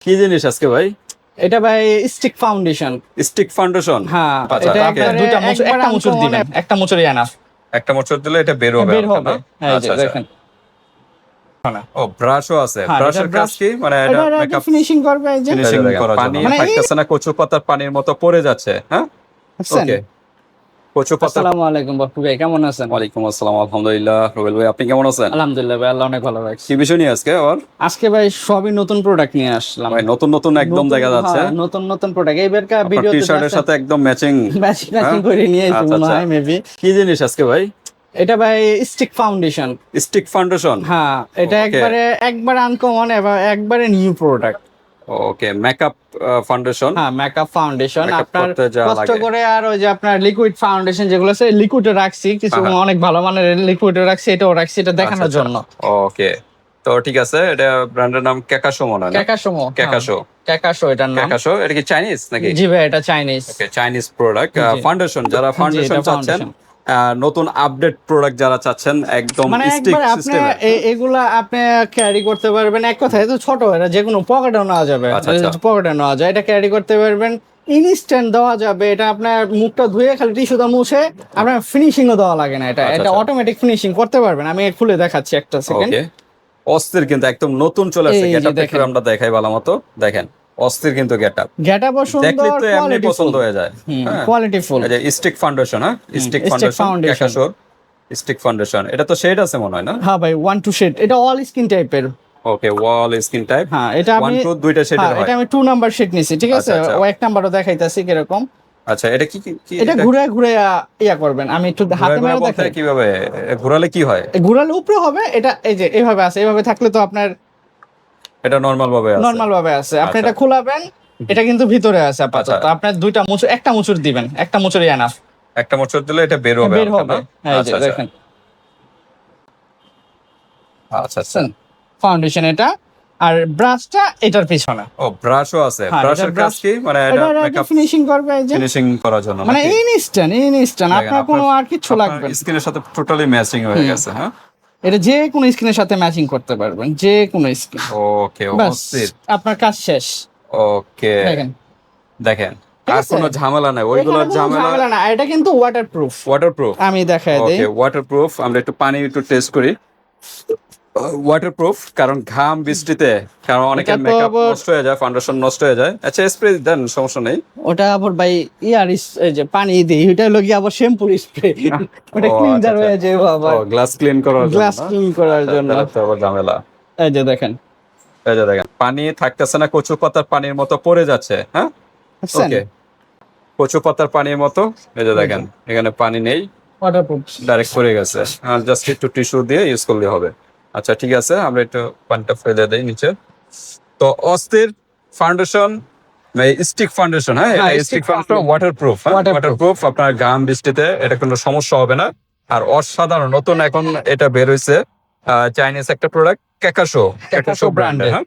কি জিনিস আজকে ভাই? এটা ভাই স্টিক ফাউন্ডেশন স্টিক ফাউন্ডেশন হ্যাঁ আচ্ছা, এটা. দুইটা মুচুর একটা মুচুর uncommon, দিবেন একটা মুচুরই আনা। একটা মোচর দিলে এটা বের হবে বের হবে। না? হ্যাঁ আচ্ছা, আচ্ছা। দেখেন। ও ব্রাশও আছে। হ্যাঁ, ব্রাশের এটা কাজ কি? মানে এটা মেকআপ ফিনিশিং করবে এই যে। ফিনিশিং জন্য। পানি মানে এই- না কচু পাতার পানির মতো পড়ে যাচ্ছে হ্যাঁ? ওকে আসসালামু আলাইকুম বাপু ভাই কেমন আছেন? ওয়ালাইকুম আসসালাম আলহামদুলিল্লাহ। রুবেল ভাই আপনি কেমন আছেন? আলহামদুলিল্লাহ ভাই আল্লাহ অনেক ভালো রাখছে। কি বিষয় নিয়ে আজকে আবার? আজকে ভাই সবই নতুন প্রোডাক্ট নিয়ে আসলাম। ভাই নতুন নতুন একদম নতুন- দেখা যাচ্ছে। হ্যাঁ, নতুন নতুন প্রোডাক্ট টি-শার্টের সাথে একদম ম্যাচিং ম্যাচিং? করে নিয়ে এসেছি আচ্ছা, মনে আচ্ছা। হয় মেবি কি জিনিস আজকে ভাই? এটা ভাই স্টিক ফাউন্ডেশন স্টিক ফাউন্ডেশন হ্যাঁ এটা একবার আনকমন এবং একবারে new product okay makeup foundation হ্যাঁ মেকআপ ফাউন্ডেশন আপনার কষ্ট করে আর ওই যে আপনার লিকুইড ফাউন্ডেশন যেগুলো আছে লিকুইডে রাখছি। কিছু। অনেক ভালো মানের লিকুইডে রাখছি এটাও রাখছি এটা দেখানোর আচ্ছা, জন্য। ওকে তো ঠিক আছে এটা ব্র্যান্ডের নাম ক্যাকাশো মনে হয় না? ক্যাকাশো ক্যাকাশো ক্যাকাশো এটার নাম। ক্যাকাশো এটা কি চাইনিজ নাকি? জি ভাই এটা Chinese okay Chinese product foundation যারা ফাউন্ডেশন চাচ্ছেন নতুন আপডেট প্রোডাক্ট যারা চাচ্ছেন একদম মানে স্টিক এগুলা আপনি ক্যারি করতে পারবেন। এক কথায় তো ছোট এটা যে কোনো পকেটে নেওয়া যাবে। আচ্ছা, আচ্ছা। পকেটে নেওয়া যায়। এটা ক্যারি করতে পারবেন। ইনস্ট্যান্ট দেওয়া যাবে। এটা আপনার মুখটা ধুয়ে খালি টিস্যুটা মুছে আপনার ফিনিশিংও দেওয়া লাগে না এটা। আচ্ছা, এটা। অটোমেটিক ফিনিশিং করতে পারবেন। আমি খুলে দেখাচ্ছি একটা সেকেন্ড অস্থির কিন্তু একদম নতুন চলে আসছে। যে গেটআপ আমরা দেখাই ভালো মতো। দেখেন। অস্থির কিন্তু গেটআপ। গেটআপও দেখলে সুন্দর তো এমনি পছন্দ হয়ে যায়। হ্যাঁ। কোয়ালিটি ফুল এই যে স্টিক ফাউন্ডেশন হ্যাঁ? Stick foundation. ক্যাকাশোর স্টিক ফাউন্ডেশন এটা তো শেড আছে মনে হয় না? হ্যাঁ ভাই ওয়ান টু শেড এটা অল স্কিন টাইপের ওকে ওয়াল স্কিন টাইপ হ্যাঁ এটা ওয়ান আমি টু দুইটা শেডের হ্যাঁ, হয়। এটা আমি টু নাম্বার শেড নিছি ঠিক আছে? আচ্ছা, আচ্ছা। ও এক নাম্বারও দেখাইতাছি কীরকম। আচ্ছা এটা কি কি- এটা ঘুরে ঘুরে ইয়া করবেন। আমি একটু হাতে মেরে দেখাই। কীভাবে ঘোরালে কি হয়? ঘোরালে উপরে হবে এটা এই যে এইভাবে আছে এইভাবে থাকলে তো আপনার এটা নরমাল ভাবে আছে। নর্মাল ভাবে আছে। আপনি আচ্ছা। এটা খোলাবেন এটা কিন্তু ভিতরে আছে আপাতত। আচ্ছা। আপনার দুইটা মুচুর একটা মুচুর দিবেন একটা মুচুরই এনাফ একটা মোচর দিলে এটা বের হবে বের হবে? হ্যাঁ আচ্ছা আচ্ছা। দেখেন। আচ্ছা আচ্ছা। ফাউন্ডেশন এটা আর ব্রাশটা এটার পিছনে। ও ব্রাশও আছে। হ্যাঁ, ব্রাশের কাজ কি? মানে এটা মেকআপ ফিনিশিং করবে এই যে? ফিনিশিং করার জন্য মানে? ইনস্ট্যান্ট ইনস্ট্যান্ট আপনার কোনো আর কিছু লাগবে না। স্কিনের সাথে টোটালি ম্যাচিং হয়ে গেছে হ্যাঁ? এটা যে কোনো স্ক্রিনের সাথে ম্যাচিং করতে পারবেন যে কোনো স্ক্রিন ওকে আপনার কাজ শেষ। ওকে দেখেন। দেখেন আর কোনো ঝামেলা নাই ওইগুলো ওইগুলোর ঝামেলা না এটা কিন্তু ওয়াটারপ্রুফ ওয়াটারপ্রুফ আমি দেখাই দেই। ওকে ওয়াটারপ্রুফ আমরা একটু পানি একটু টেস্ট করি। ওয়াটারপ্রুফ কারণ ঘাম বৃষ্টিতে কারণ অনেকের মেকআপ নষ্ট হয়ে যায় ফাউন্ডেশন নষ্ট হয়ে যায়। আচ্ছা স্প্রে দেন সমস্যা নেই। ওটা আবার ভাই ইয়ার যে পানি দিই ওটা আবার শ্যাম্পুর স্প্রে ওটা ক্লিনজার হয়ে যায় ও গ্লাস ক্লিন করার জন্য গ্লাস ক্লিন করার জন্য। আবার ঝামেলা। এই যে দেখেন। এই যে দেখেন পানি থাকতেছে না কচু পাতার পানির মতো পড়ে যাচ্ছে হ্যাঁ? ওকে কচু পাতার পানির মতো এই যে দেখেন এখানে পানি নেই। ওয়াটারপ্রুফ ডাইরেক্ট পড়ে গেছে। আর জাস্ট একটু টিস্যু দিয়ে ইউজ করলে হবে। আচ্ছা ঠিক আছে আমরা একটু পানিটা ফেলে দেই নিচে। তো অস্থির ফাউন্ডেশন স্টিক ফাউন্ডেশন হ্যাঁ? হ্যাঁ, stick foundation waterproof Waterproof. Waterproof আপনার ঘাম বৃষ্টিতে এটা কোনো সমস্যা হবে না। আর অসাধারণ নতুন এখন এটা বের হয়েছে চাইনিজ একটা প্রোডাক্ট ক্যাকাশো ক্যাকাশো brand-এর। হ্যাঁ?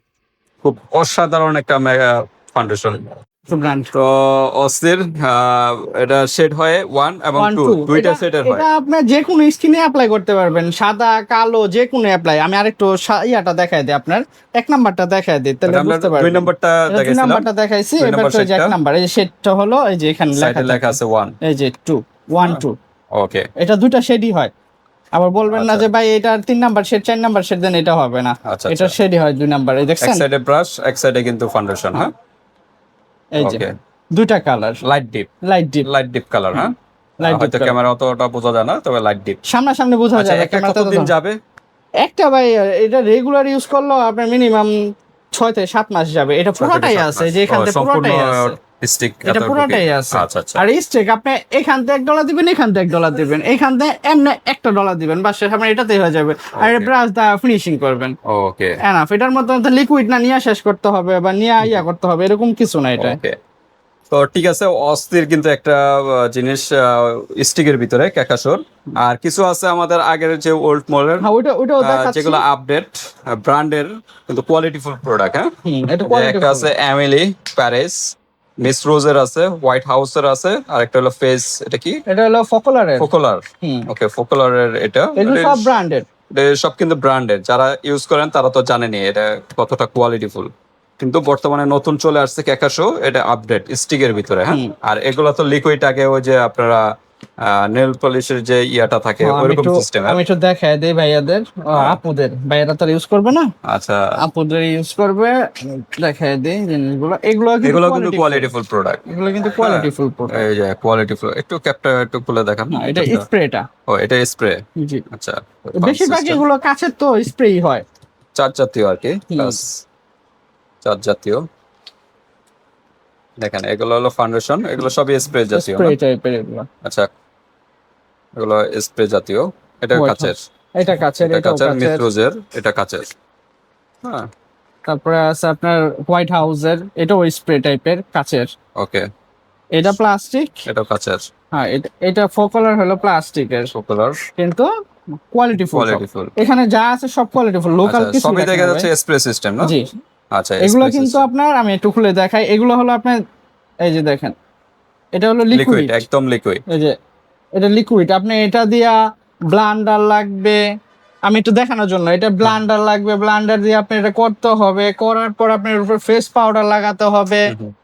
খুব অসাধারণ একটা ফাউন্ডেশন ব্র্যান্ড তো অস্থির এটা শেড হয় ওয়ান এবং টু দুইটা সেটের হয়। এটা আপনার যে কোনো স্কিনে অ্যাপ্লাই করতে পারবেন। সাদা কালো যে কোনো অ্যাপ্লাই আমি আরেকটু ইয়াটা দেখাই দিই আপনার। এক নাম্বারটা দেখাই দিই তাহলে বুঝতে পারবেন। নম্বরটা দুই দেখাইছিলাম। নাম্বারটা দেখাইছি। এবার তো এক। নাম্বার এই যে হলো এই যে এখানে লেখা লেখা আছে ওয়ান এই যে টু ওয়ান টু ওকে এটা দুইটা শেডই হয়। আবার বলবেন না আচ্ছা। যে ভাই এটা তিন নাম্বার শেড চার নাম্বার শেড দেন এটা হবে না। আচ্ছা, এটা আচ্ছা। শেডই হয় দুই নাম্বার এই এক সাইডে ব্রাশ এক সাইডে কিন্তু ফাউন্ডেশন হ্যাঁ? এই যে দুইটা colour light deep light deep light deep colour হ্যাঁ? হয়তো ক্যামেরা অতটা বোঝা যায় না তবে লাইট ডিপ সামনাসামনি বোঝা আচ্ছা যায় একটা কতদিন যাবে? একটা ভাই এটা রেগুলার ইউজ করলেও আপনার মিনিমাম ছয় থেকে সাত মাস যাবে। এটা পুরোটাই আছে যে এখান থেকে পুরোটাই আছে। স্টিক এটা পুরোটাই আছে। আচ্ছা আচ্ছা। আর স্টেক আপনি এখান থেকে এক ডলার দিবেন এখান থেকে এক ডলার দিবেন এখান থেকে এমনি একটা ডলার দিবেন বাস আপনার এটাতেই হয়ে যাবে। আর ব্রাশ দা ফিনিশিং করবেন। ওকে এনাফ এটার লিকুইড না নিয়ে শেষ করতে হবে বা নিয়ে ইয়া করতে হবে এরকম কিছু না এটা। তো ঠিক আছে অস্থির কিন্তু একটা জিনিস স্টিকের ভিতরে ক্যাকাশোর। আর কিছু আছে আমাদের আগের যে ওল্ড মডেল হ্যাঁ যেগুলো আপডেট ব্র্যান্ডের কিন্তু কোয়ালিটিফুল প্রোডাক্ট হ্যাঁ? এটা একটা আছে এমিলি প্যারিস মিস রোজের আছে হোয়াইট হাউসের আছে আর একটা হলো ফেস এটা কি? এটা হলো ফকলারের ফোকোলার ওকে ফোকোলারের এটা। এগুলো সব ব্র্যান্ডেড সব কিন্তু ব্র্যান্ডেড যারা ইউজ করেন তারা তো জানেনি এটা কতটা কোয়ালিটিফুল কিন্তু বর্তমানে নতুন চলে আসছে ক্যাকাশো এটা আপডেট স্টিকের ভিতরে হ্যাঁ? আর এগুলো তো লিকুইড আগে ওই যে আপনারা নেল পলিশের যে ইয়াটা থাকে আমি ওইরকম সিস্টেম আমি একটু দেখাই দেই ভাইয়াদের হ্যাঁ। আপুদের। ভাইয়ারা তো ইউজ করবে না? আচ্ছা। আপুদের ইউজ করবে দেখাই দেই জিনিসগুলো। এগুলো এগুলো কিন্তু quality কোয়ালিটিফুল প্রোডাক্ট এগুলো কিন্তু কোয়ালিটি ফুল প্রোডাক্ট এই যে কোয়ালিটিফুল একটু ক্যাপটা একটু খুলে দেখান এটা স্প্রেটা ও এটা স্প্রে জি। আচ্ছা। বেশিরভাগ এগুলো কাছের তো স্প্রেই হয়। চার জাতীয় আর কি প্লাস চার জাতীয়। দেখেন এগুলো হলো ফাউন্ডেশন এগুলো সবই স্প্রে জাতীয় স্প্রে টাইপের এগুলো। আচ্ছা এগুলো স্প্রে জাতীয় এটা কাচের। এটা কাছের এটা কাচের মিত্রজের এটা কাচের। হ্যাঁ। তারপরে আছে আপনার হোয়াইট হাউসের এটাও স্প্রে টাইপের কাছের ওকে। এটা প্লাস্টিক এটা কাচের। হ্যাঁ এটা ফোকলার হলো প্লাস্টিকের পপুলার কিন্তু কোয়ালিটি ফুল এখানে যা আছে সব কোয়ালিটি ফুল লোকাল কিছু সবই দেখা যাচ্ছে স্প্রে সিস্টেম না? জি। আচ্ছা এগুলো কিন্তু আপনার আমি একটু খুলে দেখাই এগুলো হলো আপনার এই যে দেখেন এটা হলো লিকুইড একদম লিকুইড এই যে এটা লিকুইড আপনি এটা দিয়া ব্লান্ডার লাগবে আমি একটু দেখানোর জন্য এটা ব্লান্ডার লাগবে ব্লান্ডার দিয়ে আপনি এটা করতে হবে করার পর আপনার উপর ফেস পাউডার লাগাতে হবে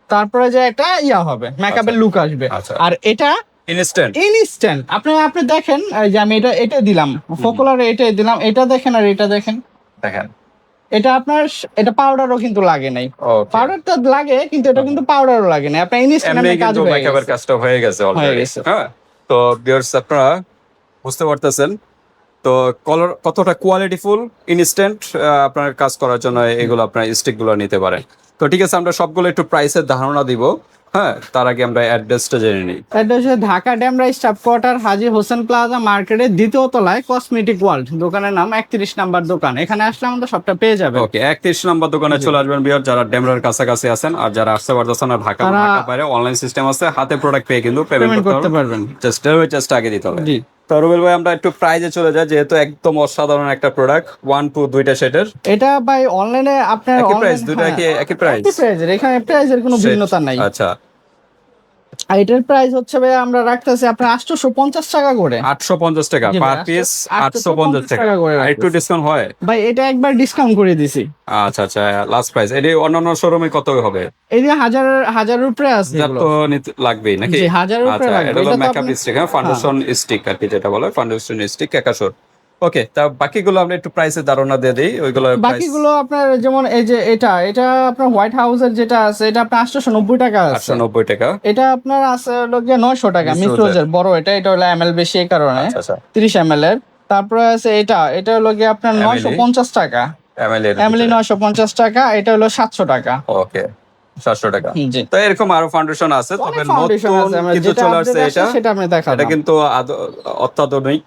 তারপরে যে একটা ইয়া হবে মেকআপের লুক আসবে। আচ্ছা। আর এটা ইনস্ট্যান্ট ইনস্ট্যান্ট আপনি আপনি দেখেন এই যে আমি এটা এটা দিলাম ফোকুলারে এটাই দিলাম এটা দেখেন আর এটা দেখেন। দেখেন। এটা আপনার এটা পাউডারও কিন্তু লাগে নাই। পাউডার পাউডারটা লাগে কিন্তু এটা কিন্তু পাউডারও লাগে না আপনার ইনস্ট্যান্ট কাজ হয়ে গেছে। কাজটা হয়ে গেছে অলরেডি হ্যাঁ? তো ভিউয়ার্স আপনারা বুঝতে পারতেছেন। তো কলর কতটা কোয়ালিটিফুল ইনস্ট্যান্ট আপনার কাজ করার জন্য এগুলো আপনার স্টিকগুলো নিতে পারেন। তো ঠিক আছে আমরা সবগুলো একটু প্রাইসের ধারণা দিব। হ্যাঁ তার আগে আমরা অ্যাড্রেসটা জেনে নিই। হচ্ছে Dhaka Demra staff quarter Haji Hossain Plaza মার্কেটের দ্বিতীয় তলায় কসমেটিক ওয়ার্ল্ড দোকানের নাম একত্রিশ নাম্বার দোকান। এখানে আসলে আমাদের সবটা পেয়ে যাবে ওকে একত্রিশ নাম্বার দোকানে চলে আসবেন বিয়ার যারা ডেমরার কাছাকাছি আছেন আর যারা আসতে পারতেছেন না ঢাকা ঢাকা বাইরে অনলাইন সিস্টেম আছে হাতে প্রোডাক্ট পেয়ে কিন্তু পেমেন্ট করতে পারবেন। জাস্ট চার্জটা আগে দিতে হবে। জি। তো রুবেল ভাই আমরা একটু প্রাইজে চলে যাই যেহেতু একদম অসাধারণ একটা প্রোডাক্ট ওয়ান টু দুইটা সেটের এটা ভাই অনলাইনে আপনার একই প্রাইস দুইটা হ্যাঁ, কি একই প্রাইস প্রাইজের এখানে প্রাইসের কোনো ভিন্নতা নাই। আচ্ছা। আর এটার প্রাইস হচ্ছে ভাই আমরা রাখতেছি আপনার আটশোশো পঞ্চাশ টাকা করে। আটশো পঞ্চাশ টাকা পার পিস আটশো আটশো পঞ্চাশ টাকা। টাকা করে একটু ডিসকাউন্ট হয়? ভাই এটা একবার ডিসকাউন্ট করে দিছি। আচ্ছা আচ্ছা লাস্ট প্রাইস এটি অন্যান্য শোরুমে কত হবে? এই যে হাজার হাজার উপরে আছে তো লাগবেই নাকি? জি, হাজারের উপরে আচ্ছা লাগবে। এটা তো মেকআপ স্টিক হ্যাঁ ফাউন্ডেশন স্টিক আর কি যেটা বলে ফাউন্ডেশন স্টিক একাশোর। ওকে তা বাকিগুলো আমরা একটু প্রাইসের ধারণা দিয়ে দিই ওইগুলো বাকিগুলো আপনার যেমন এই যে এটা এটা আপনার হোয়াইট হাউসের যেটা আছে এটা আপনার আটশোশো নব্বই টাকা আছে। আটশো নব্বই টাকা। এটা আপনার আছে হলো গিয়ে নয়শো টাকা মিশ্র বড় এটা এটা হলো এম এল বেশি এই কারণে। আচ্ছা আচ্ছা। তিরিশ এম এল এর। তারপরে আছে এটা এটা হলো গিয়ে আপনার নয়শো পঞ্চাশ টাকা। এমএলএ নয়শো পঞ্চাশ টাকা এটা হলো সাতশো টাকা। ওকে সাতশো টাকা। তো এরকম আরও ফাউন্ডেশন আছে তবে নতুন চলে আসছে আসছে এটা। সেটা কিন্তু অত্যাধুনিক।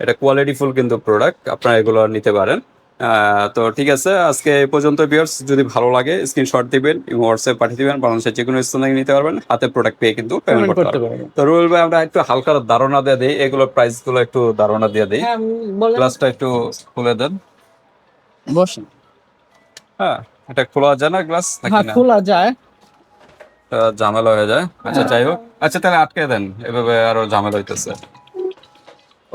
এটা কোয়ালিটিফুল কিন্তু প্রোডাক্ট আপনারা এগুলো নিতে পারেন। তো ঠিক আছে আজকে এই পর্যন্ত বিয়ার্স যদি ভালো লাগে স্ক্রিনশট দিবেন এবং হোয়াটসঅ্যাপ পাঠিয়ে দিবেন বাংলাদেশের যে কোনো স্থান থেকে নিতে পারবেন হাতে প্রোডাক্ট পেয়ে কিন্তু পেমেন্ট করতে পারবেন। তো রুবেল ভাই আমরা একটু হালকা ধারণা দিয়ে দিই এগুলোর প্রাইসগুলো একটু ধারণা দিয়ে দিই। হ্যাঁ গ্লাসটা একটু খুলে দেন। বসেন। হ্যাঁ এটা খোলা যায় না গ্লাস হ্যাঁ নাকি না? খোলা যায়। ঝামেলা হয়ে যায়। আচ্ছা যাই হোক। আচ্ছা তাহলে আটকে দেন এভাবে আরও ঝামেলা হইতেছে।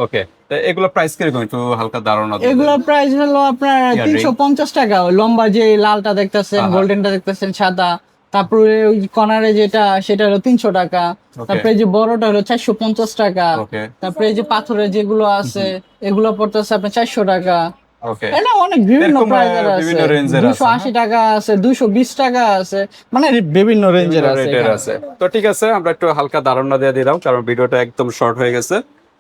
ওকে এগুলো প্রাইস কীরকম? একটু হালকা ধারণা দিন। এগুলোর প্রাইস হলো আপনার তিনশো পঞ্চাশ টাকা। লম্বা যে লালটা দেখতেছেন গোল্ডেনটা দেখতেছেন সাদা। তারপরে ওই কর্নারে যেটা সেটা হলো তিনশো টাকা। তারপরে যে বড়টা হলো চারশো পঞ্চাশ টাকা। তারপরে যে পাথরের যেগুলো আছে এগুলো পড়তেছে আপনার চারশো টাকা। এটা অনেক বিভিন্ন এরকম, প্রাইজের আছে। দুশো আশি টাকা আছে দুশো বিশ টাকা আছে। মানে বিভিন্ন রেঞ্জের আছে তো ঠিক আছে আমরা একটু হালকা ধারণা দিয়ে দিলাম কারণ ভিডিওটা একদম শর্ট হয়ে গেছে।